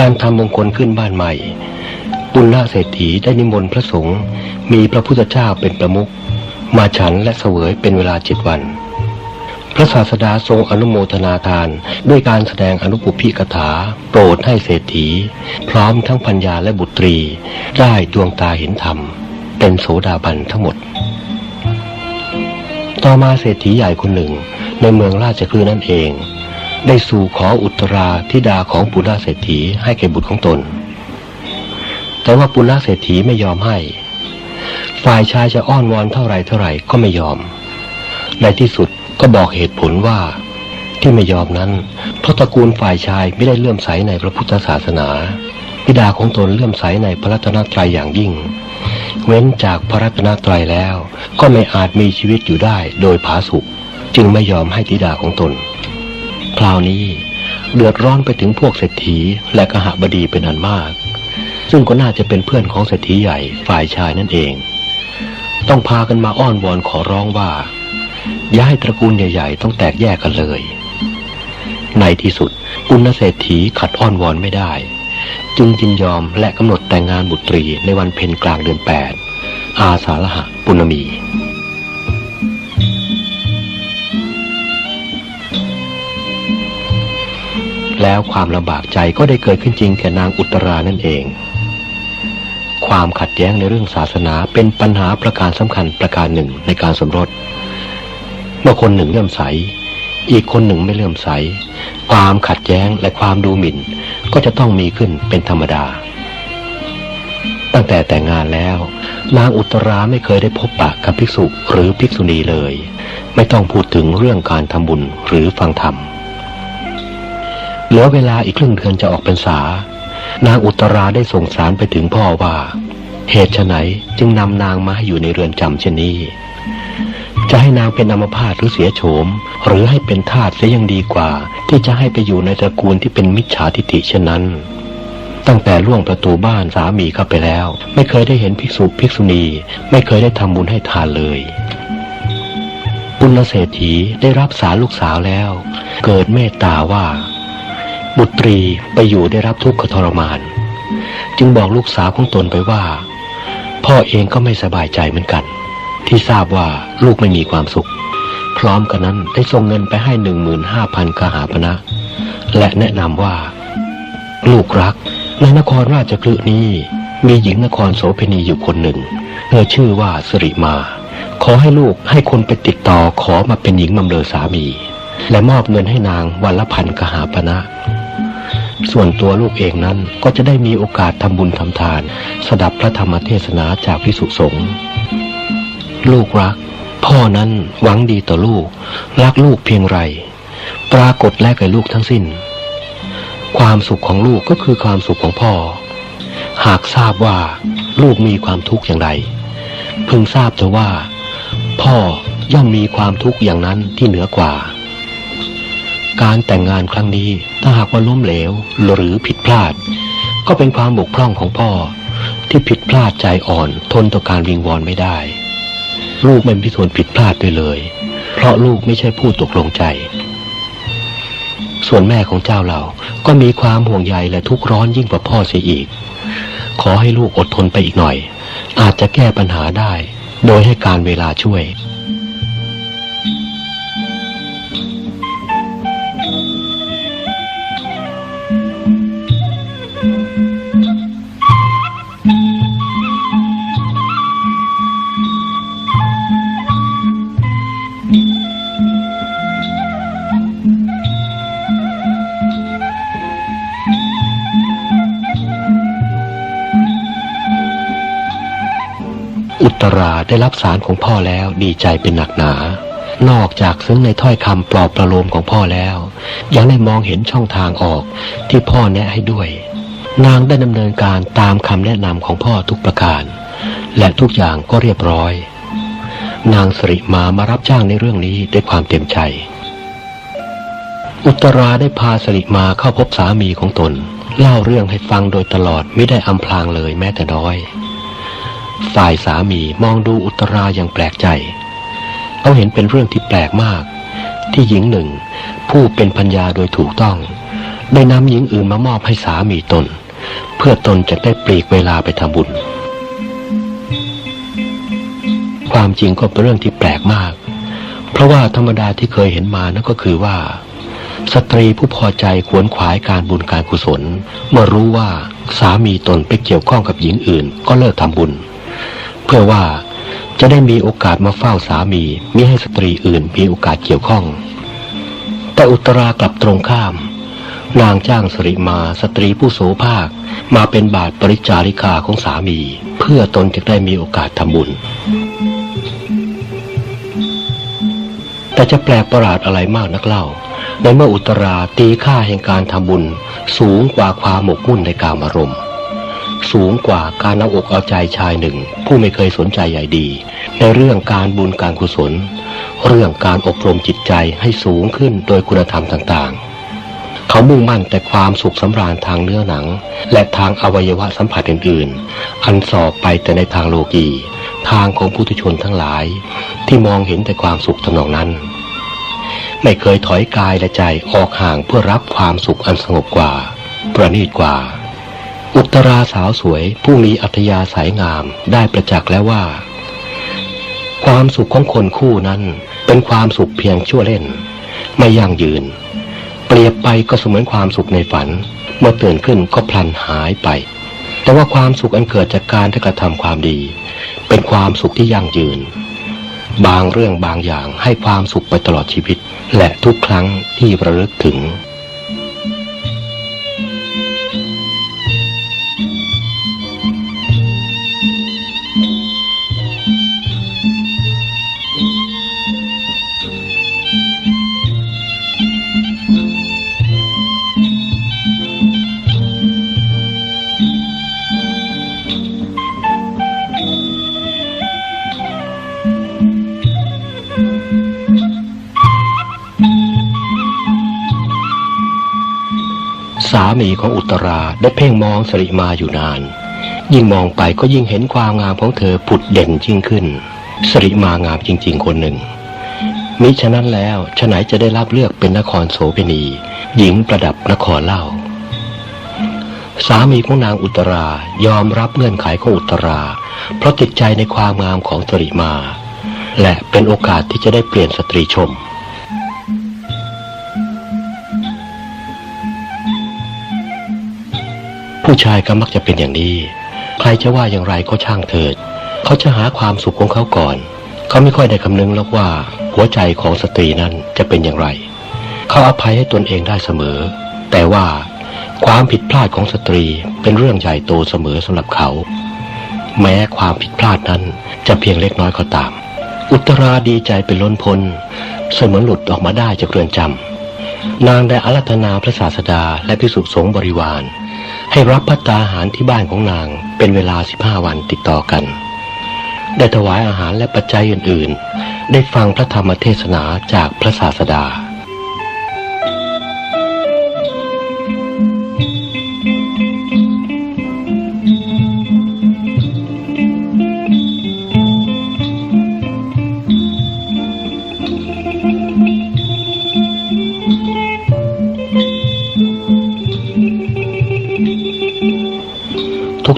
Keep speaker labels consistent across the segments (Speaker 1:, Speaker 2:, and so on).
Speaker 1: การทำมงคลขึ้นบ้านใหม่ ปุณณเศรษฐีได้นิมนต์พระสงฆ์มีพระพุทธเจ้าเป็นประมุขมาฉันและเสวยเป็นเวลาเจ็ดวัน พระศาสดาทรงอนุโมทนาทานด้วยการแสดงอนุปุพิกถา โปรดให้เศรษฐี พร้อมทั้งพัญญาและบุตรี ได้ดวงตาเห็นธรรม เป็นโสดาบันทั้งหมด ต่อมาเศรษฐีใหญ่คนหนึ่งในเมืองราชคลือนั่นเอง ได้สู่ขออุตราธิดาของปุณณเศรษฐีให้แก่บุตรของตน แต่ว่าปุณณเศรษฐีไม่ยอมให้ ฝ่ายชายจะอ้อนวอนเท่าไรเท่าไรก็ไม่ยอม ในที่สุดก็บอกเหตุผลว่าที่ไม่ยอมนั้น เพราะตระกูลฝ่ายชายไม่ได้เลื่อมใสในพระพุทธศาสนาบิดาของตนเลื่อมใสในพระรัตนตรัยอย่างยิ่ง เว้นจากพระรัตนตรัยแล้ว ก็ไม่อาจมีชีวิตอยู่ได้โดยผาสุกจึงไม่ยอมให้ธิดาของตน คราวนี้ เดือดร้อนไปถึงพวกเศรษฐีและกหบดีเป็นอันมาก ซึ่งก็น่าจะเป็นเพื่อนของเศรษฐีใหญ่ฝ่ายชายนั่นเอง ต้องพากันมาอ้อนวอนขอร้องว่า อย่าให้ตระกูลใหญ่ ๆ ต้องแตกแยกกันเลย ในที่สุดปุณณเศรษฐีขัดอ้อนวอนไม่ได้ จึงยินยอมและกำหนดแต่งงานบุตรีในวันเพ็ญกลางเดือนแปดอาสาฬหะปุณมี แล้วความลำบากใจก็ได้เกิดขึ้นจริงแก่นางอุตรานั่นเอง ความขัดแย้งในเรื่องศาสนาเป็นปัญหาประการสำคัญประการหนึ่งในการสมรส เมื่อคนหนึ่งเลื่อมใส อีกคนหนึ่งไม่เลื่อมใส ความขัดแย้งและความดูหมิ่น ก็จะต้องมีขึ้นเป็นธรรมดา ตั้งแต่แต่งงานแล้วนางอุตราไม่เคยได้พบปะกับภิกษุหรือภิกษุณีเลย ไม่ต้องพูดถึงเรื่องการทำบุญหรือฟังธรรม เหลือเวลาอีกครึ่งเดือนจะออกเป็นษานางอุตราได้ส่งสารไปถึงพ่อว่า เหตุไฉนจึงนำนางมาให้อยู่ในเรือนจำเช่นนี้ จะให้นางเป็นอัมพาตหรือเสียโฉม หรือให้เป็นทาสเสียยังดีกว่า ที่จะให้ไปอยู่ในตระกูลที่เป็นมิจฉาทิฐิเช่นนั้น ตั้งแต่ล่วงประตูบ้านสามีเข้าไปแล้ว ไม่เคยได้เห็นภิกษุภิกษุณี ไม่เคยได้ทำบุญให้ทานเลยปุณณเศรษฐีได้รับสารลูกสาวแล้ว เกิดเมตตาว่า บุตรีไปอยู่ได้รับทุกขทรมาน จึงบอกลูกสาวของตนไปว่า พ่อเองก็ไม่สบายใจเหมือนกัน ที่ทราบว่าลูกไม่มีความสุข พร้อมกันนั้นได้ส่งเงินไปให้หนึ่งหมื่นห้าพันกหาปณะและแนะนำว่า ลูกรัก ในนครราชคลึนี้ มีหญิงนครโสเพณีอยู่คนหนึ่งเธอชื่อว่าสิริมา ขอให้ลูกให้คนไปติดต่อขอมาเป็นหญิงบำเรอสามี และมอบเงินให้นางวันละพันกหาปณะ ส่วนตัวลูกเองนั้นก็จะได้มีโอกาสทำบุญทำทาน สดับพระธรรมเทศนาจากพิสุสงฆ์ลูกรัก พ่อนั้นหวังดีต่อลูก รักลูกเพียงไร ปรากฏแลกกับลูกทั้งสิ้น ความสุขของลูกก็คือความสุขของพ่อ หากทราบว่าลูกมีความทุกข์อย่างไรพึงทราบเถอะว่า พ่อย่อมมีความทุกข์อย่างนั้นที่เหนือกว่า การแต่งงานครั้งนี้ถ้าหากว่าล้มเหลวหรือผิดพลาด ก็เป็นความบกพร่องของพ่อ ที่ผิดพลาดใจอ่อนทนต่อการวิงวอนไม่ได้ ลูกไม่มีส่วนผิดพลาดด้วยเลย เพราะลูกไม่ใช่ผู้ตกลงใจ ส่วนแม่ของเจ้าเราก็มีความห่วงใยและทุกข์ร้อนยิ่งกว่าพ่อเสียอีก ขอให้ลูกอดทนไปอีกหน่อย อาจจะแก้ปัญหาได้ โดยให้การเวลาช่วย ตราได้รับสารของพ่อแล้วดีใจเป็นหนักหนา นอกจากซึ้งในถ้อยคำปลอบประโลมของพ่อแล้ว ยังได้มองเห็นช่องทางออกที่พ่อแนะให้ด้วย นางได้ดำเนินการตามคำแนะนำของพ่อทุกประการ และทุกอย่างก็เรียบร้อย นางสริมามารับจ้างในเรื่องนี้ด้วยความเต็มใจ อุตราได้พาสริมาเข้าพบสามีของตน เล่าเรื่องให้ฟังโดยตลอดไม่ได้อำพลางเลยแม้แต่น้อย ฝ่ายสามีมองดูอุตราอย่างแปลกใจ เขาเห็นเป็นเรื่องที่แปลกมาก ที่หญิงหนึ่ง ผู้เป็นพัญญาโดยถูกต้อง ได้นำหญิงอื่นมามอบให้สามีตน เพื่อตนจะได้ปลีกเวลาไปทำบุญ ความจริงก็เป็นเรื่องที่แปลกมาก เพราะว่าธรรมดาที่เคยเห็นมานั่นก็คือว่า สตรีผู้พอใจขวนขวายการบุญการกุศล เมื่อรู้ว่าสามีตนไปเกี่ยวข้องกับหญิงอื่น ก็เลิกทำบุญ พื่อว่าจะได้มีโอกาสมาเฝ้าสามีมิให้สตรีอื่นมีโอกาสเกี่ยวข้อง แต่อุตรากลับตรงข้าม นางจ้างสริมาสตรีผู้โสภาคมาเป็นบาทปริจาริกาของสามี เพื่อตนจะได้มีโอกาสทำบุญ แต่จะแปลกประหลาดอะไรมากนักเล่า ในเมื่ออุตราตีค่าแห่งการทำบุญ สูงกว่าความหมกมุ่นในกามารมณ์ สูงกว่าการเอาอกเอาใจชายหนึ่ง ผู้ไม่เคยสนใจใหญ่ดี ในเรื่องการบุญการกุศล เรื่องการอบรมจิตใจให้สูงขึ้นโดยคุณธรรมต่างๆ เขามุ่งมั่นแต่ความสุขสำราญทางเนื้อหนัง และทางอวัยวะสัมผัสอื่นๆ อันสอบไปแต่ในทางโลกีทางของผู้ทุชนทั้งหลาย ที่มองเห็นแต่ความสุขทำนองนั้นไม่เคยถอยกายและใจออกห่างเพื่อรับความสุขอันสงบกว่า ประณีตกว่า อุตราสาวสวยผู้มีอัธยาศัยงามได้ประจักษ์แล้วว่า ความสุขของคนคู่นั้นเป็นความสุขเพียงชั่วเล่น ไม่ยั่งยืน เปรียบไปก็เสมือนความสุขในฝัน เมื่อตื่นขึ้นก็พลันหายไป แต่ว่าความสุขอันเกิดจากการที่กระทำความดี เป็นความสุขที่ยั่งยืน บางเรื่องบางอย่างให้ความสุขไปตลอดชีวิต และทุกครั้งที่ระลึกถึง สามีของอุตราได้เพ่งมองสริมาอยู่นาน ยิ่งมองไปก็ยิ่งเห็นความงามของเธอผุดเด่นยิ่งขึ้น สริมางามจริง ๆ คนหนึ่ง มิฉะนั้นแล้วฉะไหนจะได้รับเลือกเป็นนครโสเภณี หญิงประดับนครเล่า สามีของนางอุตรายอมรับเงื่อนไขของอุตรา เพราะติดใจในความงามของสริมา และเป็นโอกาสที่จะได้เปลี่ยนสตรีชม ผู้ชายก็มักจะเป็นอย่างนี้ ใครจะว่าอย่างไรก็ช่างเถิด เขาจะหาความสุขของเขาก่อน เขาไม่ค่อยได้คำนึงหรอกว่า หัวใจของสตรีนั้นจะเป็นอย่างไร เขาอภัยให้ตนเองได้เสมอ แต่ว่าความผิดพลาดของสตรีเป็นเรื่องใหญ่โตเสมอสำหรับเขา แม้ความผิดพลาดนั้นจะเพียงเล็กน้อยก็ตาม อุตราดีใจเป็นล้นพ้นเสมือนหลุดออกมาได้จากเรือนจำนางได้อารัธนาพระศาสดาและพิสุสงฆ์บริวาร ให้รับพัตตาหารที่บ้านของนางเป็นเวลา15วันติดต่อกัน ได้ถวายอาหารและปัจจัยอื่น ๆ ได้ฟังพระธรรมเทศนาจากพระศาสดา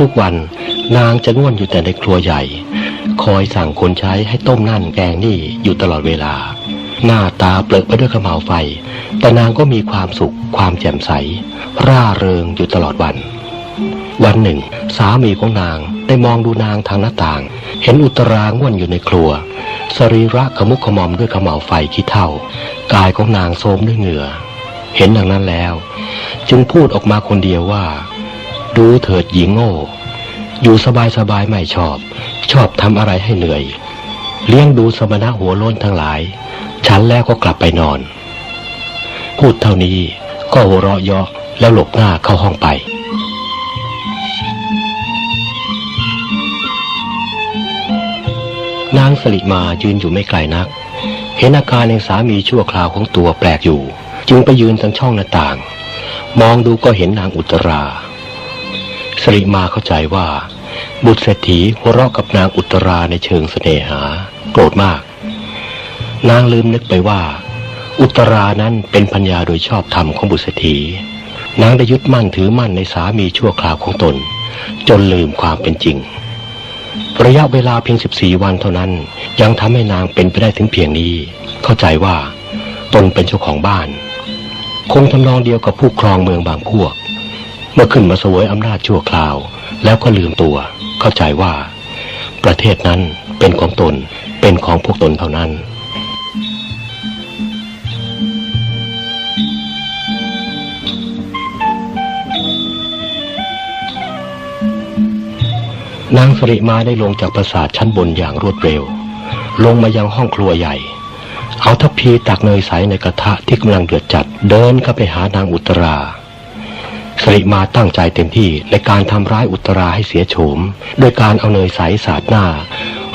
Speaker 1: ทุกๆวัน นางจะง่วนอยู่แต่ในครัวใหญ่ คอยสั่งคนใช้ให้ต้มนั่นแกงนี่อยู่ตลอดเวลา หน้าตาเปลือกไปด้วยขมเหลาไฟ แต่นางก็มีความสุขความแจ่มใส ร่าเริงอยู่ตลอดวัน วันหนึ่ง สามีของนางได้มองดูนางทางหน้าต่าง เห็นอุตราง่วนอยู่ในครัว สรีระขมุขมอมด้วยขมเหลาไฟขี้เท่ากายของนางโทมด้วยเหงื่อ เห็นดังนั้นแล้ว จึงพูดออกมาคนเดียวว่า ดูเถิดหญิงโง่ อยู่สบายสบายไม่ชอบ ชอบทำอะไรให้เหนื่อย เลี้ยงดูสมณะหัวโล้นทั้งหลาย ฉันแล้วก็กลับไปนอน พูดเท่านี้ก็หัวเราะเยาะแล้วหลบหน้าเข้าห้องไปนางสลิมายืนอยู่ไม่ไกลนัก เห็นอาการในสามีชั่วคราวของตัวแปลกอยู่ จึงไปยืนทางช่องหน้าต่าง มองดูก็เห็นนางอุตรา ริมาเข้าใจว่า บุตรเศรษฐีหัวเราะกับนางอุตราในเชิงเสน่หา โกรธมาก นางลืมนึกไปว่า อุตรานั้นเป็นพัญญาโดยชอบธรรมของบุตรเศรษฐี นางได้ยึดมั่นถือมั่นในสามีชั่วคราวของตน จนลืมความเป็นจริง ระยะเวลาเพียง14วันเท่านั้น ยังทำให้นางเป็นไปได้ถึงเพียงนี้ เข้าใจว่า ตนเป็นเจ้าของบ้าน คงทำนองเดียวกับผู้ครองเมืองบางพวก เมื่อขึ้นมาสวยอำนาจชั่วคราว แล้วก็ลืมตัว เข้าใจว่า ประเทศนั้นเป็นของตนเป็นของพวกตนเท่านั้น นางสริมาได้ลงจากปราสาทชั้นบนอย่างรวดเร็ว ลงมายังห้องครัวใหญ่ เอาทัพพีตักเนยใสในกระทะที่กำลังเดือดจัดเดินเข้าไปหานางอุตรา สริมาตั้งใจเต็มที่ในการทำร้ายอุตราให้เสียโฉม โดยการเอาเนยใสสาดหน้า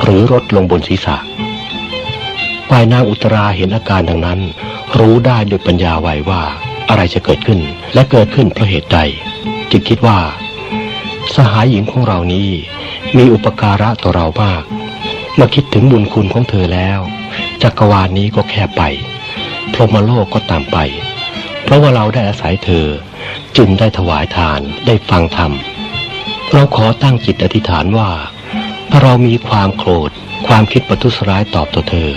Speaker 1: หรือรดลงบนศีรษะฝ่ายนางอุตราเห็นอาการดังนั้น รู้ได้ด้วยปัญญาไวว่าอะไรจะเกิดขึ้นและเกิดขึ้นเพราะเหตุใดจึงคิดว่า สหายหญิงของเรานี้ มีอุปการะต่อเรามาก เมื่อคิดถึงบุญคุณของเธอแล้ว จักรวาลนี้ก็แคบไป พรหมโลกก็ต่ำไป เพราะว่าเราได้อาศัยเธอ จึงได้ถวายทานได้ฟังธรรม เราขอตั้งจิตอธิษฐานว่า ถ้าเรามีความโกรธ ความคิดประทุษร้ายตอบต่อเธอ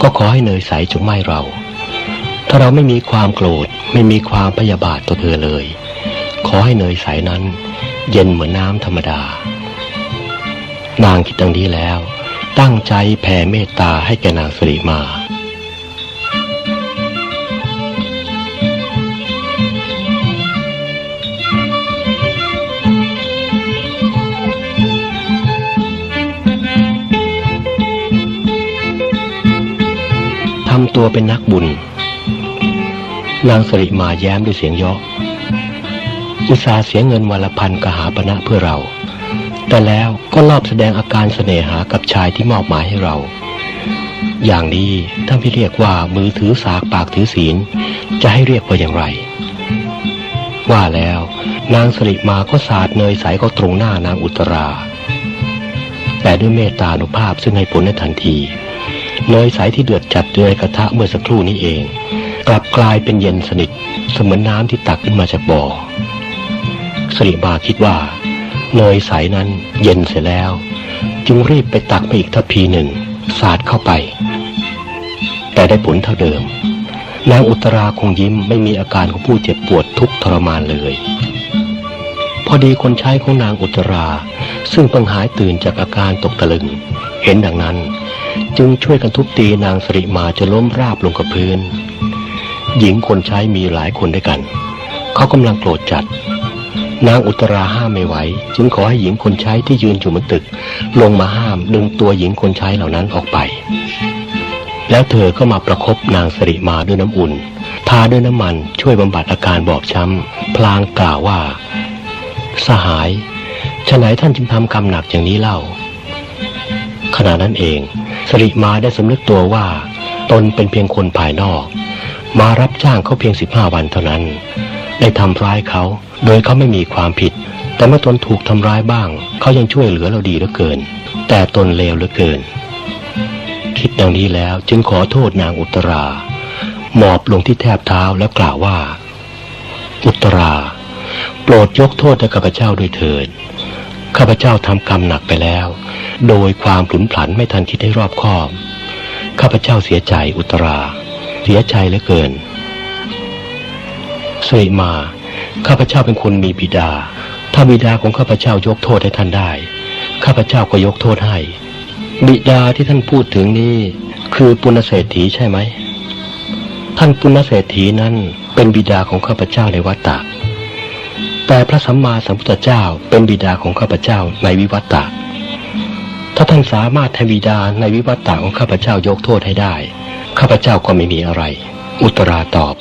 Speaker 1: ก็ขอให้เนยใสจงไม่เรา ถ้าเราไม่มีความโกรธไม่มีความพยาบาทต่อเธอเลย ขอให้เนยใสนั้น เย็นเหมือนน้ำธรรมดา นางคิดดังนี้แล้ว ตั้งใจแผ่เมตตาให้แกนางสิริมา ทำตัวเป็นนักบุญ นางสริมาแย้มด้วยเสียงเยาะอุตสาเสียเงินวันละพันกหาปณะเพื่อเรา แต่แล้วก็รอบแสดงอาการเสน่หากับชายที่มอบหมายให้เรา อย่างนี้ถ้าไม่เรียกว่ามือถือสากปากถือศีล จะให้เรียกว่าอย่างไร ว่าแล้วนางสริมาก็สาดเนยใสก็ตรงหน้านางอุตรา แต่ด้วยเมตตานุภาพซึ่งให้ผลในทันที เนยใสที่เดือดจัดอยู่ในกระทะเมื่อสักครู่นี้เอง กลับกลายเป็นเย็นสนิทเสมือนน้ำที่ตักขึ้นมาจากบ่อสริมาคิดว่าเนยใสนั้นเย็นเสร็จแล้ว จึงรีบไปตักไปอีกทัพพีหนึ่งสาดเข้าไป แต่ได้ผลเท่าเดิมนางอุตราคงยิ้มไม่มีอาการของผู้เจ็บปวดทุกทรมานเลย พอดีคนใช้ของนางอุตรา ซึ่งเพิ่งหายตื่นจากอาการตกตะลึง เห็นดังนั้น จึงช่วยกันทุบตีนางสริมาจนล้มราบลงกับพื้น หญิงคนใช้มีหลายคนด้วยกัน เขากำลังโกรธจัด นางอุตราห้ามไม่ไหว จึงขอให้หญิงคนใช้ที่ยืนอยู่บนตึก ลงมาห้ามดึงตัวหญิงคนใช้เหล่านั้นออกไป แล้วเธอก็มาประคบนางสริมาด้วยน้ำอุ่น ทาด้วยน้ำมันช่วยบำบัดอาการบอบช้ำ พลางกล่าวว่า สหายฉะไหนท่านจึงทำกรรมหนักอย่างนี้เล่า ขณะนั้นเองสริมาได้สำนึกตัวว่า ตนเป็นเพียงคนภายนอก มารับจ้างเขาเพียงสิบห้าวันเท่านั้น ได้ทำร้ายเขาโดยเขาไม่มีความผิด แต่เมื่อตนถูกทำร้ายบ้าง เขายังช่วยเหลือเราดีเหลือเกิน แต่ตนเลวเหลือเกิน คิดดังนี้แล้วจึงขอโทษนางอุตราหมอบลงที่แทบเท้าแล้วกล่าวว่า อุตรา โปรดยกโทษให้ข้าพเจ้าด้วยเถิดข้าพเจ้าทำกรรมหนักไปแล้ว โดยความผุนผันไม่ทันคิดให้รอบคอบ ข้าพเจ้าเสียใจอุตรา เสียใจเหลือเกินสริมา ข้าพเจ้าเป็นคนมีบิดา ถ้าบิดาของข้าพเจ้ายกโทษให้ท่านได้ ข้าพเจ้าก็ยกโทษให้ บิดาที่ท่านพูดถึงนี่คือปุณณเศรษฐีใช่ไหม ท่านปุณณเศรษฐีนั้นเป็นบิดาของข้าพเจ้าในวัฏฏะแต่พระสัมมาสัมพุทธเจ้าเป็นบิดาของข้าพเจ้าในวิวัตตะ ถ้าท่านสามารถให้บิดาในวิวัตตะของข้าพเจ้ายกโทษให้ได้ ข้าพเจ้าก็ไม่มีอะไร อุตราตอบ